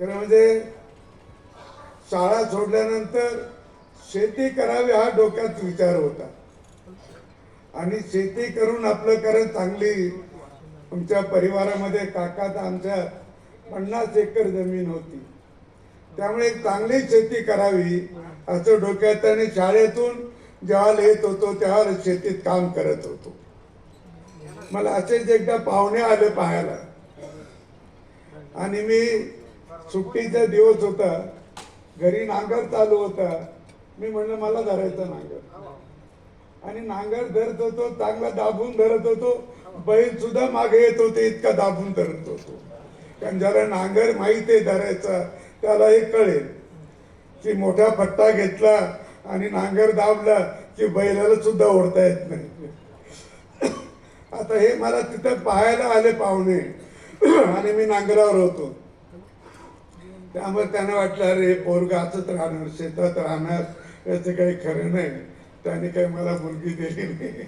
खरं म्हणजे शाळा सोडल्यानंतर शेती करावी हा डोक्यात विचार होता. आणि शेती करून आपलं कारण चांगली. आमच्या परिवारामध्ये काका तर आमच्या पन्नास एकर जमीन होती. त्यामुळे चांगली शेती करावी असं डोक्यात आणि शाळेतून जेव्हा येत होतो तेव्हा शेतीत काम करत होतो. मला असेच एकदा पाहुणे आले पाहायला. आणि मी सुट्टीचा दिवस होता. घरी नांगर चालू होता. मी म्हणलं मला धरायचं नांगर. आणि नांगर धरत होतो चांगला दाबून धरत होतो. बैल सुद्धा मागे येत होते इतका दाबून धरत होतो. कारण ज्याला नांगर माहीत आहे धरायचा त्याला हे कळेल. की मोठा फट्टा घेतला आणि नांगर दाबला की बैलाला सुद्धा ओढता येत नाही. आता हे मला तिथं पाहायला आले पाहुणे. आणि मी नांगरावर होतो. त्यामुळे त्यांना वाटलं अरे पोरग असंच राहणार शेतात राहणार याचं काही खरं नाही. त्याने काही मला मुलगी दिली नाही.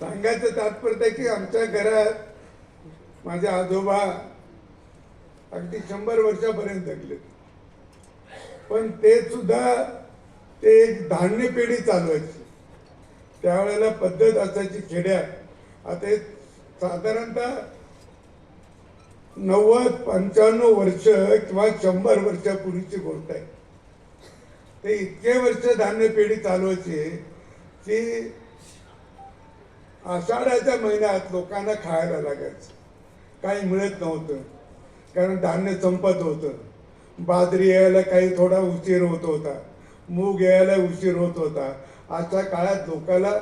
सांगायचं तात्पर्य की आमच्या घरात माझे आजोबा अगदी शंभर वर्षापर्यंत जगले. पण ते सुद्धा ते एक धान्य पेढी चालवायची. त्यावेळेला पद्धत असायची खेड्यात. आता साधारणतः नव्वद पंच्याण्णव वर्ष किंवा शंभर वर्षापूर्वीची गोष्ट आहे. ते इतके वर्ष धान्य पेढी चालवायची की आषाढाच्या महिन्यात लोकांना खायला लागायचं. काही मिळत नव्हतं. कारण धान्य संपत होतं. बाजरी यायला काही थोडा उशीर होत होता. मूग यायला उशीर होत होता. अशा काळात लोकाला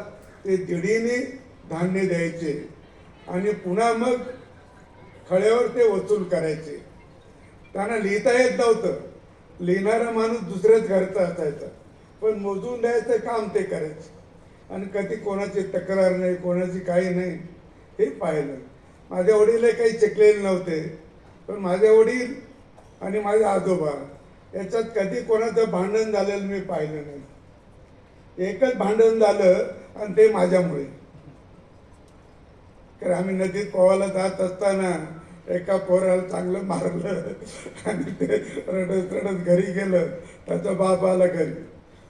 ते दिडीने धान्य द्यायचे. आणि पुन्हा मग खळ्यावर ते वसूल करायचे. त्यांना लिहिता येत नव्हतं. लिहिणारा माणूस दुसऱ्याच घरचा असायचा. पण मोजून द्यायचं काम ते करायचे. आणि कधी कोणाची तक्रार नाही कोणाची काही नाही हे पाहिलं. माझ्या वडील काही शिकलेले नव्हते. पण माझे वडील आणि माझे आजोबा याच्यात कधी कोणाचं भांडण झालेलं मी पाहिलं नाही. एकच भांडण झालं आणि ते माझ्यामुळे. कारण आम्ही नदीत पोहायला जात असताना एका पोराला चांगलं मारलं. आणि ते रडत रडत घरी गेलं. त्याचा बाप आला घरी.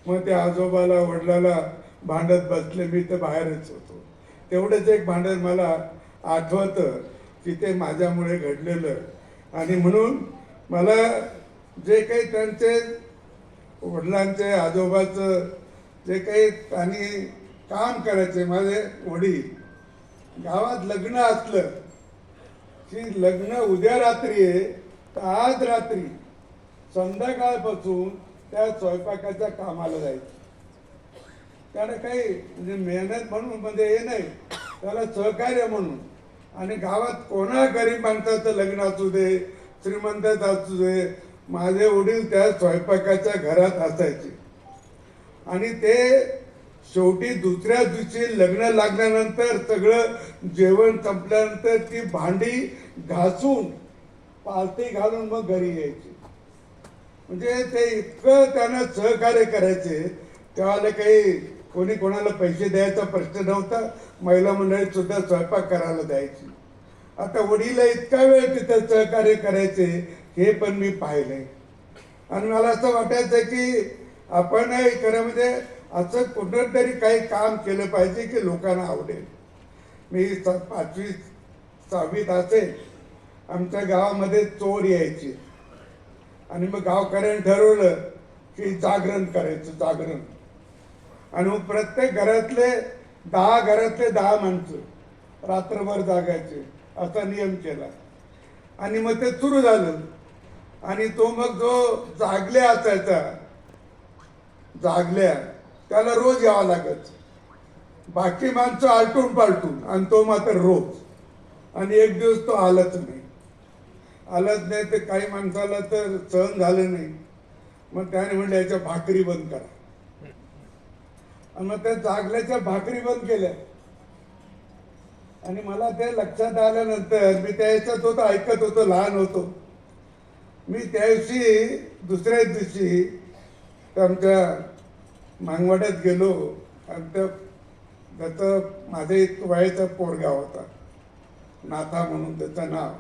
मग ते आजोबाला वडिलाला भांडत बसले. मी तर बाहेरच होतो. तेवढंच एक भांडण मला आठवतं की ते माझ्यामुळे घडलेलं. आणि म्हणून मला जे काही त्यांचे वडिलांचे आजोबाचं जे काही त्यांनी काम करायचे माझे वडील गावात लग्न असलं की लग्न उद्या रात्री आहे तर आज रात्री? संध्याकाळपासून त्या स्वयंपाकाच्या कामाला जायचं. त्याला काही म्हणजे मेहनत म्हणून म्हणजे हे नाही त्याला सहकार्य म्हणून. आणि गावात कोणा गरीब माणसाचं लग्न असू दे श्रीमंत असू दे माझे वडील त्या स्वयंपाकाच्या घरात असायचे. आणि ते शेवटी दुसऱ्या दिवशी लग्न लागल्यानंतर सगळं जेवण संपल्यानंतर ती भांडी घासून पालती घालून मग घरी यायची. म्हणजे ते इतकं त्यांना सहकार्य करायचे तेव्हा काही कोणी कोणाला पैसे द्यायचा प्रश्न नव्हता. महिला मंडळी सुद्धा स्वयंपाक करायला द्यायची. आता वडील इतका वेळ तिथं सहकार्य करायचे हे पण मी पाहिले. आणि मला असं वाटायचं की आपण खरं म्हणजे असं कुठं तरी काही काम केलं पाहिजे की लोकांना आवडेल. मी स- पाचवी सहावीत असेल आमच्या गावामध्ये चोर यायची. आणि मग गावकऱ्यांनी ठरवलं की जागरण करायचं जागरण. आणि मग प्रत्येक घरातले दहा घरातले दहा माणसं रात्रभर जागायचे. असा नियम केला. आणि मग ते सुरू झालं. आणि तो मग जो जागल्या असायचा जागल्या त्याला रोज यावं लागत. बाकी माणसं आलटून पालटून आणि तो मात्र रोज. आणि एक दिवस तो आलाच नाही. आलाच नाही तर काही माणसाला तर सहन झालं नाही. मग त्याने म्हणलं याच्या भाकरी बंद करा. आणि मग त्या जागल्याच्या भाकरी बंद केल्या. आणि मला ते लक्षात आल्यानंतर मी त्या याच्यात होतो ऐकत होतो लहान होतो. मी त्या दिवशी दुसऱ्या दिवशी आमच्या मांगवाड्यात गेलो आणि त्या त्याचं माझ्या एक वयाचा पोरगा होता. नाथा म्हणून त्याचं नाव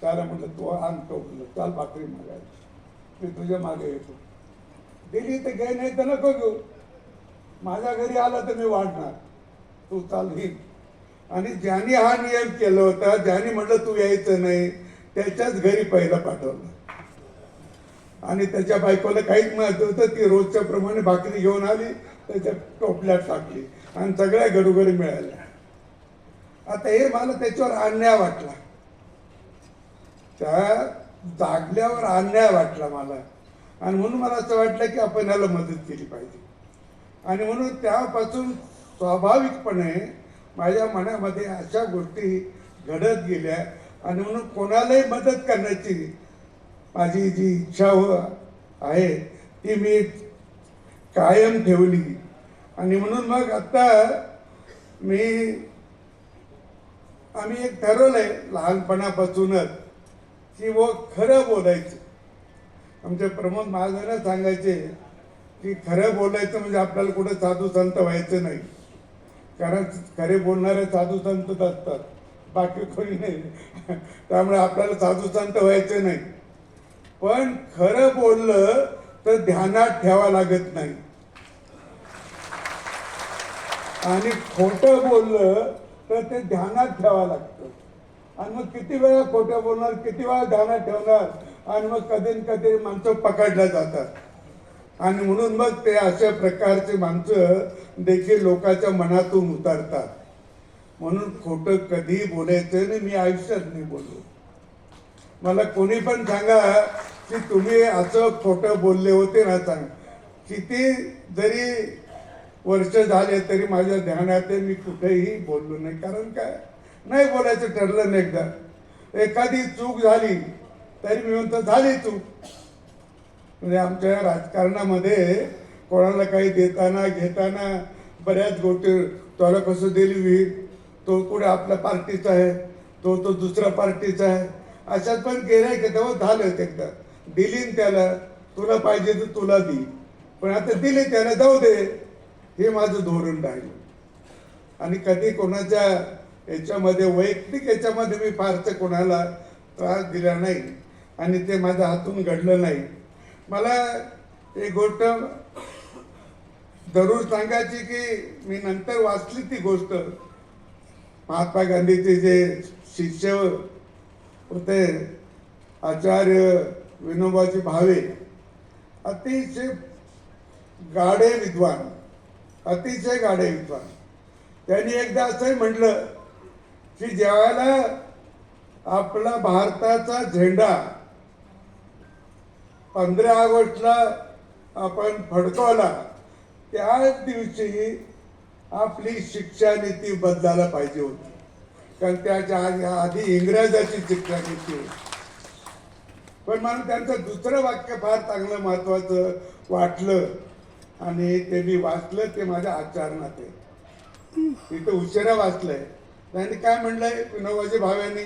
त्याला म्हटलं तू आणतो म्हणलं चाल भाकरी मागायची मी तुझ्या मागे येतो. दिली तर घे नाही तर नको घेऊ. माझ्या घरी आला तर मी वाढणार. तू चाल ही आणि ज्याने हा नियम केला होता ज्याने म्हटलं तू यायचं नाही. त्याच्याच घरी पहिलं पाठवलं. आणि त्याच्या बायकोला काहीच माहीत होतं ती रोजच्या प्रमाणे भाकरी घेऊन आली त्याच्या टोपल्यात टाकली आणि सगळ्या घरोघरी मिळाल्या. आता हे मला त्याच्यावर अन्याय वाटला. त्या जागल्यावर अन्याय वाटला मला. आणि म्हणून मला असं वाटलं की आपण याला मदत केली पाहिजे. आणि म्हणून त्यापासून स्वाभाविकपणे माझ्या मनामध्ये अशा गोष्टी घडत गेल्या. आणि म्हणून कोणालाही मदत करण्याची माझी जी इच्छा हो आहे ती मी कायम ठेवली. आणि म्हणून मग आत्ता मी आम्ही एक ठरवलंय लहानपणापासूनच की वो खरं बोलायचं. आमचे प्रमोद महाजनच सांगायचे की खरं बोलायचं म्हणजे आपल्याला कुठं साधू संत व्हायचं नाही. कारण खरे बोलणारे साधू संतच असतात. बाकी कोणी नाही. त्यामुळे आपल्याला साधू संत व्हायचं नाही. पण खरं बोललं तर ध्यानात ठेवा लागत नाही. आणि खोटं बोललं तर ते ध्यानात ठेवावं लागतं. आणि मग किती वेळा खोटं बोलणार किती वेळा ध्यानात ठेवणार? आणि मग कधी न कधी माणसं पकडल्या जातात. आणि म्हणून मग ते अशा प्रकारचे माणसं देखील लोकांच्या मनातून उतरतात. म्हणून खोटं कधी बोलायचं नाही मी आयुष्यात नाही बोललो. मला कोणी पण सांगा की तुम्ही असं खोटं बोलले होते ना सांग. किती जरी वर्ष झाले तरी माझ्या ध्यानात मी कुठेही बोललो नाही. कारण काय? नाही बोलायचं ठरलं नाही एकदा. एखादी चूक झाली तरी मी म्हणतो झाली चूक. म्हणजे आमच्या राजकारणामध्ये कोणाला काही देताना घेताना बऱ्याच गोष्टी त्याला कसं दिली. विहीर तो कुठे आपल्या पार्टीचा आहे तो तो दुसऱ्या पार्टीचा आहे. अशात पण गेलाय का? तेव्हा झालं ते एकदा. दिली त्याला तुला पाहिजे तर तुला दी. पण आता दिले त्याला जाऊ दे. हे माझं धोरण राहिलं. आणि कधी कोणाच्या याच्यामध्ये वैयक्तिक याच्यामध्ये मी फारसं कोणाला त्रास दिला नाही. आणि ते माझ्या हातून घडलं नाही. मला एक गोष्ट जरूर सांगायची की मी नंतर वाचली ती गोष्ट. महात्मा गांधीचे जे शिष्य होते आचार्य विनोबाजी भावे अतिशय गाडे विद्वान अतिशय गाडे विद्वान. त्यांनी एकदा असंही म्हटलं की ज्यावेळेला आपला भारताचा झेंडा पंधरा ऑगस्टला आपण फडकवला त्याच दिवशी आपली शिक्षा नीती बदलायला पाहिजे होती. कारण त्याच्या आधी आधी इंग्रजाची शिक्षा घेतली. पण मला त्यांचं दुसरं वाक्य फार चांगलं महत्वाचं वाटलं. आणि ते मी वाचलं ते माझ्या आचरणात आहे. तिथं उशिरा वाचलंय. त्यांनी काय म्हणलंय? विनोबाजी भाव्यांनी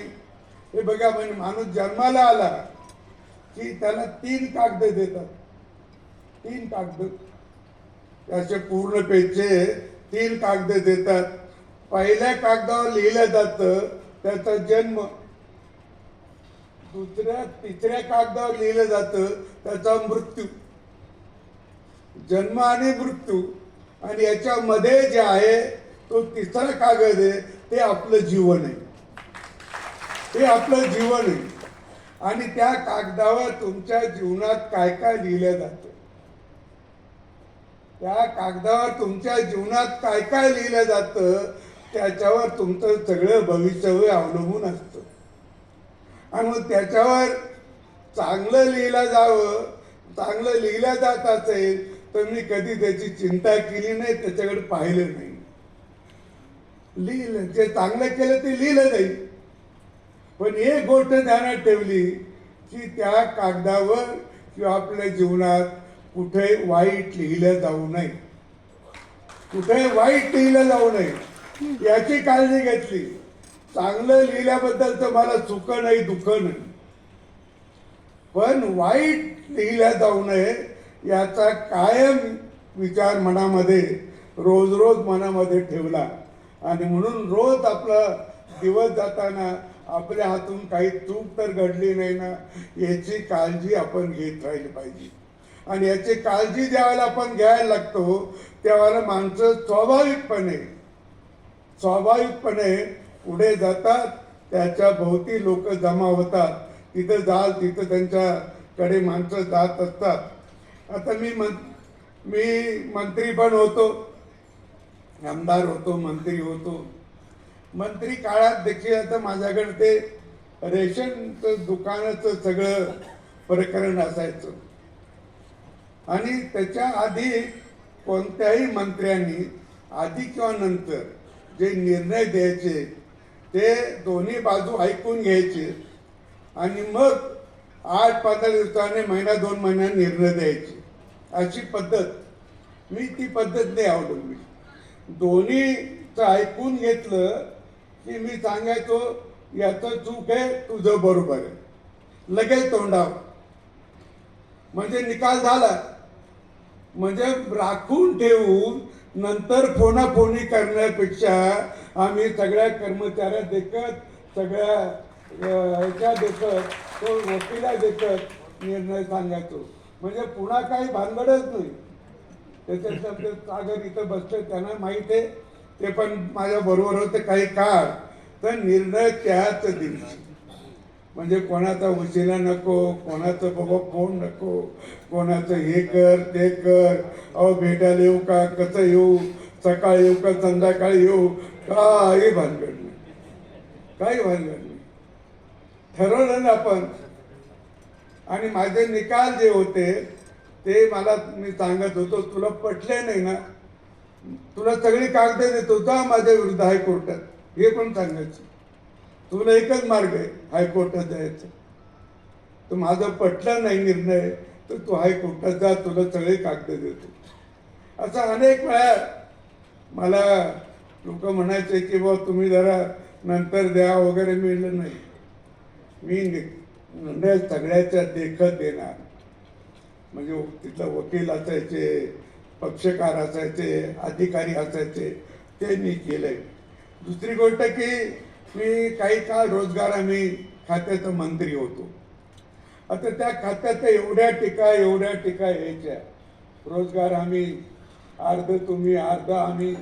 हे बघा म्हणजे माणूस जन्माला आला की त्याला तीन कागद देतात. तीन कागद. त्याचे पूर्ण पेजचे तीन कागद देतात. पहिल्या कागदावर लिहिलं जातं त्याचा जन्म. दुसऱ्या तिसऱ्या कागदावर लिहिलं जातं त्याचा मृत्यू. जन्म आणि मृत्यू. आणि याच्यामध्ये जे आहे तो तिसरा कागद आहे ते आपलं जीवन आहे. ते आपलं जीवन आहे. आणि त्या कागदावर तुमच्या जीवनात काय काय लिहिलं जातं? त्या कागदावर तुमच्या जीवनात काय काय लिहिलं जातं? त्याच्यावर तुमचं सगळं भवितव्य अवलंबून असतं. आणि मग त्याच्यावर चांगलं लिहिलं जावं चांगलं लिहिलं जात असेल तर मी कधी त्याची चिंता केली नाही त्याच्याकडे पाहिलं नाही. लिहिलं जे चांगलं केलं ते लिहिलं नाही पण एक गोष्ट ध्यानात ठेवली की त्या कागदावर किंवा आपल्या जीवनात कुठे वाईट लिहिलं जाऊ नये. कुठे वाईट लिहिलं जाऊ नये. याची काळजी घेतली. चांगलं लिहिल्याबद्दल तर मला चुक नाही दुःख नाही. पण वाईट लिहिल्या जाऊ नये याचा कायम विचार मनामध्ये रोज रोज मनामध्ये ठेवला. आणि म्हणून रोज आपला दिवस जाताना आपल्या हातून काही चूक तर घडली नाही ना याची काळजी आपण घेत राहिली पाहिजे. आणि याची काळजी ज्यावेळेला आपण घ्यायला लागतो त्यावेळेला माणसं स्वाभाविकपणे स्वाभाविकपणे पुढे जातात त्याच्या भोवती लोक जमा होतात. तिथं जाल तिथं त्यांच्याकडे माणसं जात असतात. आता मी मं मी मंत्री पण होतो. आमदार होतो मंत्री होतो. मंत्री काळात देखील आता माझ्याकडे ते रेशनचं दुकानाचं सगळं प्रकरण असायचं. आणि त्याच्या आधी कोणत्याही मंत्र्यांनी आधी किंवा नंतर जे निर्णय द्यायचे ते दोन्ही बाजू ऐकून घ्यायचे. आणि मग आठ पंधरा दिवसाने महिना दोन महिन्या निर्णय द्यायचे. अशी पद्धत. मी ती पद्धत नाही अवलंबली. दोन्हीचं ऐकून घेतलं की मी सांगायचो याचं चूक आहे तुझं बरोबर आहे. लगेच तोंडाव म्हणजे निकाल झाला. म्हणजे राखून ठेवून नंतर फोनाफोनी करण्यापेक्षा आम्ही सगळ्या कर्मचाऱ्या देखत सगळ्या ह्याच्या देखत तो वकिला देखत निर्णय सांगायचो. म्हणजे पुन्हा काही भानगडच नाही. त्याच्यात सागर इथं बसले त्यांना माहीत आहे. ते पण माझ्या बरोबर होते काही काळ. तर निर्णय त्याच दिवशी. म्हणजे कोणाचा उशिरा नको कोणाचं बाबा फोन नको कोणाचं हे कर ते कर. अहो भेटायला येऊ का? कसं येऊ? सकाळी येऊ का? संध्याकाळी येऊ? काही भानगड नाही. काही भानगड नाही. ठरवलं ना आपण. आणि माझे निकाल जे होते ते मला मी सांगत होतो तुला पटले नाही ना? तुला सगळी कागद देतो जा माझ्या विरुद्ध हायकोर्टात. हे पण सांगायचं. तुला एकच मार्ग आहे हायकोर्टात जायचं. तर माझा पटलं नाही निर्णय तर तू हायकोर्टात जा तुला सगळे कागद देतो. असं अनेक वेळा मला लोक म्हणायचे की बा तुम्ही जरा नंतर द्या वगैरे मिळलं नाही. मी निर्णय सगळ्याच्या देखत देणार. म्हणजे तिथलं वकील असायचे पक्षकार असायचे अधिकारी असायचे ते मी केलंय. दुसरी गोष्ट की मी काही काळ रोजगार आम्ही खात्याचा मंत्री होतो. आता त्या खात्यात एवढ्या टीका एवढ्या टीका यायच्या. रोजगार आम्ही अर्ध तुम्ही अर्ध आम्ही.